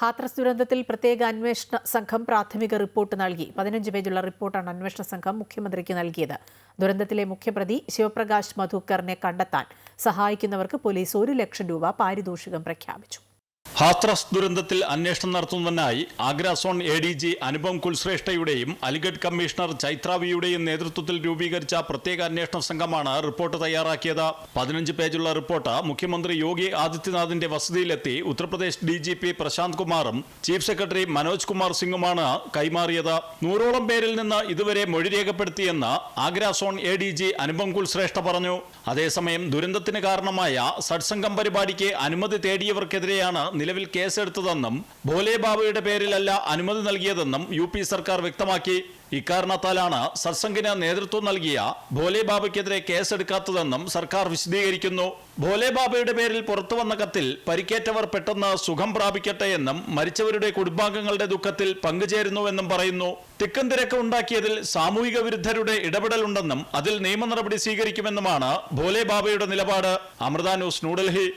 ഹാത്രസ് ദുരന്തത്തിൽ പ്രത്യേക അന്വേഷണ സംഘം പ്രാഥമിക റിപ്പോർട്ട് നൽകി. പതിനഞ്ച് പേജുള്ള റിപ്പോർട്ടാണ് അന്വേഷണ സംഘം മുഖ്യമന്ത്രിക്ക് നൽകിയത്. ദുരന്തത്തിലെ മുഖ്യപ്രതി ശിവപ്രകാശ് മധുക്കറിനെ കണ്ടെത്താൻ സഹായിക്കുന്നവർക്ക് പോലീസ് ഒരു ലക്ഷം രൂപ പാരിതോഷികം പ്രഖ്യാപിച്ചു. ഹാത്രസ് ദുരന്തത്തിൽ അന്വേഷണം നടത്തുന്നതിനായി Agra zone A D G Anupam കുൽശ്രേഷ്ഠയുടെയും Aligarh commissioner ചൈത്രാവിയുടെയും നേതൃത്വത്തിൽ രൂപീകരിച്ച പ്രത്യേക അന്വേഷണ സംഘമാണ് റിപ്പോർട്ട് തയ്യാറാക്കിയത്. പതിനഞ്ച് പേജുള്ള റിപ്പോർട്ട് മുഖ്യമന്ത്രി യോഗി ആദിത്യനാഥിന്റെ വസതിയിലെത്തി Uttar Pradesh D G P Prashant കുമാറും ചീഫ് സെക്രട്ടറി മനോജ് കുമാർ സിംഗുമാണ് കൈമാറിയത്. നൂറോളം പേരിൽ നിന്ന് ഇതുവരെ മൊഴി രേഖപ്പെടുത്തിയെന്ന് Agra zone A D G Anupam Kulshreshtha പറഞ്ഞു. അതേസമയം ദുരന്തത്തിന് കാരണമായ സത്സംഗം പരിപാടിക്ക് അനുമതി തേടിയവർക്കെതിരെയാണ് നിലവിൽ കേസെടുത്തതെന്നും ഭോലെ ബാബയുടെ പേരിലല്ല അനുമതി നൽകിയതെന്നും യു പി സർക്കാർ വ്യക്തമാക്കി. ഇക്കാരണത്താലാണ് സത്സംഗിന് നേതൃത്വം നൽകിയ ഭോലെ ബാബയ്ക്കെതിരെ കേസെടുക്കാത്തതെന്നും സർക്കാർ വിശദീകരിക്കുന്നു. ഭോലെ ബാബയുടെ പേരിൽ പുറത്തുവന്ന കത്തിൽ പരിക്കേറ്റവർ പെട്ടെന്ന് സുഖം പ്രാപിക്കട്ടെ എന്നും മരിച്ചവരുടെ കുടുംബാംഗങ്ങളുടെ ദുഃഖത്തിൽ പങ്കുചേരുന്നുവെന്നും പറയുന്നു. തിക്കും തിരക്ക് ഉണ്ടാക്കിയതിൽ സാമൂഹിക വിരുദ്ധരുടെ ഇടപെടലുണ്ടെന്നും അതിൽ നിയമ നടപടി സ്വീകരിക്കുമെന്നുമാണ് ഭോലെ ബാബയുടെ നിലപാട്. അമൃത ന്യൂസ് ന്യൂഡൽഹി.